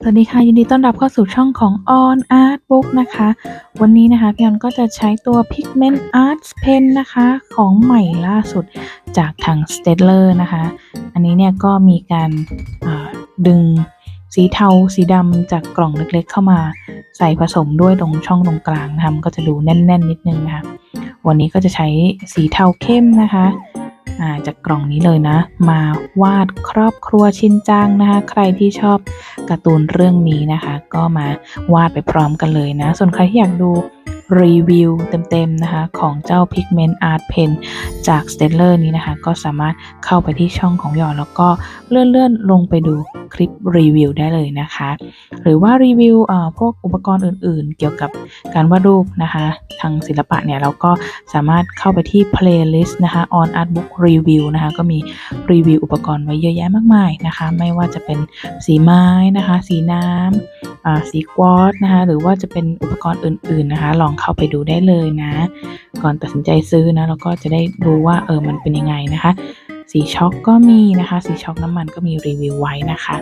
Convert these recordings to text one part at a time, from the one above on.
สวัสดีค่ะ ยินดีต้อนรับเข้าสู่ช่องของ On Art Book นะคะ วันนี้นะคะพี่ออนก็จะใช้ตัว Pigment Art Pen นะคะ ของใหม่ล่าสุดจากทาง s t e d l e r นะคะ อันนี้เนี่ยก็มีการาดึงสีเทาสีดำจากกล่องเล็กๆ เข้ามาใส่ผสมด้วยตรงช่องตรงกลางนะคะก็จะดูแน่น ๆ นิดนึงนะคะ วันนี้ก็จะใช้สีเทาเข้มนะคะ จากกล่องนี้เลยนะ มาวาดครอบครัวชินจังนะคะ ใครที่ชอบการ์ตูนเรื่องนี้นะคะ ก็มาวาดไปพร้อมกันเลยนะ ส่วนใครที่อยากดู รีวิวเต็มๆนะคะของเจ้า Pigment Art Pen จาก s t e d l e r นี้นะคะ ก็สามารถเข้าไปที่ช่องของหยอดแล้วก็เลื่อนๆ ลงไปดูคลิปรีวิวได้เลยนะคะ หรือว่ารีวิวเอ่อพวกอุปกรณ์อื่นๆ เกี่ยวกับการวาดรูปนะคะ ทางศิลปะเนี่ยเราก็สามารถเข้าไปที่ playlist นะคะ on art book review นะคะ ก็มีรีวิวอุปกรณ์ไว้เยอะแยะมากมายนะคะ ไม่ว่าจะเป็นสีไม้นะคะ สีน้ำ สีควอตนะคะหรือว่าจะเป็นอุปกรณ์อื่นๆนะคะ ลองเข้าไปดูได้เลยนะ ก่อนตัดสินใจซื้อนะเราก็จะได้รู้ว่าเออมันเป็นยังไงนะคะ สีช็อกก็มีนะคะ สีช็อกน้ำมันก็มีรีวิวไว้นะคะ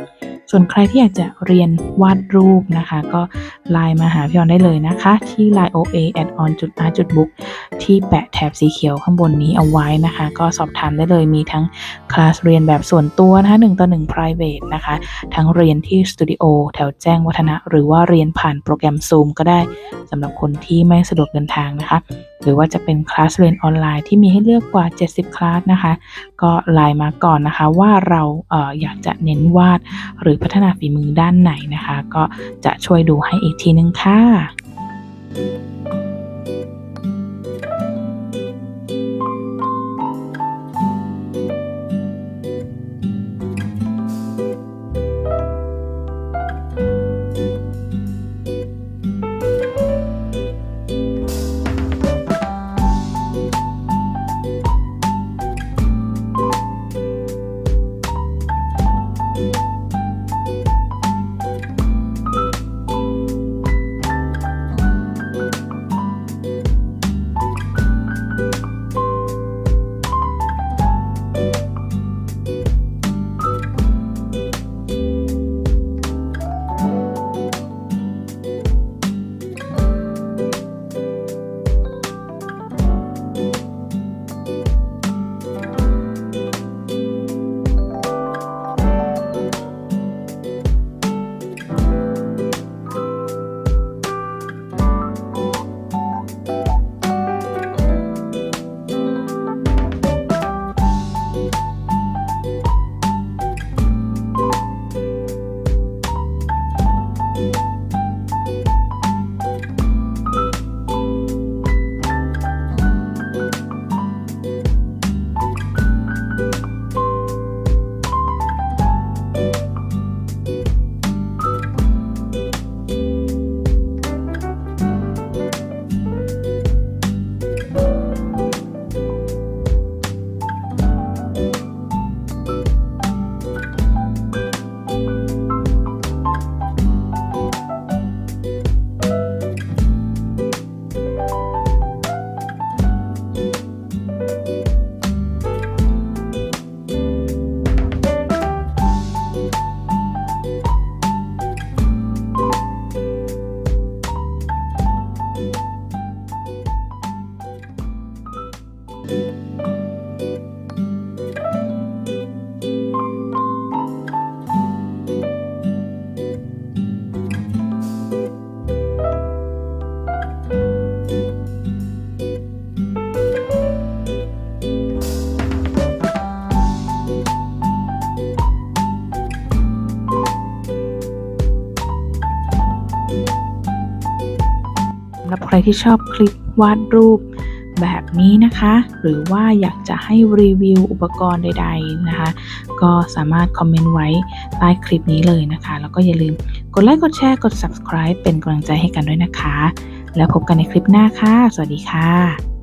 ส่วนใครที่อยากจะเรียนวาดรูปนะคะ ก็ไลน์มาหาพี่ออนได้เลยนะคะ ที่ line oa at on art book ที่แปะแถบสีเขียวข้างบนนี้เอาไว้นะคะ ก็สอบถามได้เลยมีทั้งคลาสเรียนแบบส่วนตัวนะคะ1ต่อ1 private นะคะ ทั้งเรียนที่สตูดิโอแถวแจ้งวัฒนะ หรือว่าเรียนผ่านโปรแกรม Zoom ก็ได้สำหรับคนที่ไม่สะดวกเดินทางนะคะ หรือว่าจะเป็นคลาสเรียนออนไลน์ที่มีให้เลือกกว่า 70 คลาสนะคะ ก็ไลน์มาก่อนนะคะว่าเราเอออยากจะเน้นวาดหรือพัฒนาฝีมือด้านไหนนะคะ ก็จะช่วยดูให้อีกทีนึงค่ะสำหรับใครที่ชอบคลิปวาดรูปแบบนี้นะคะ หรือว่าอยากจะให้รีวิวอุปกรณ์ใด ๆนะคะ ก็สามารถคอมเมนต์ไว้ใต้คลิปนี้เลยนะคะ แล้วก็อย่าลืมกดไลค์ กดแชร์ กด subscribe เป็นกำลังใจให้กันด้วยนะคะ แล้วพบกันในคลิปหน้าค่ะ สวัสดีค่ะ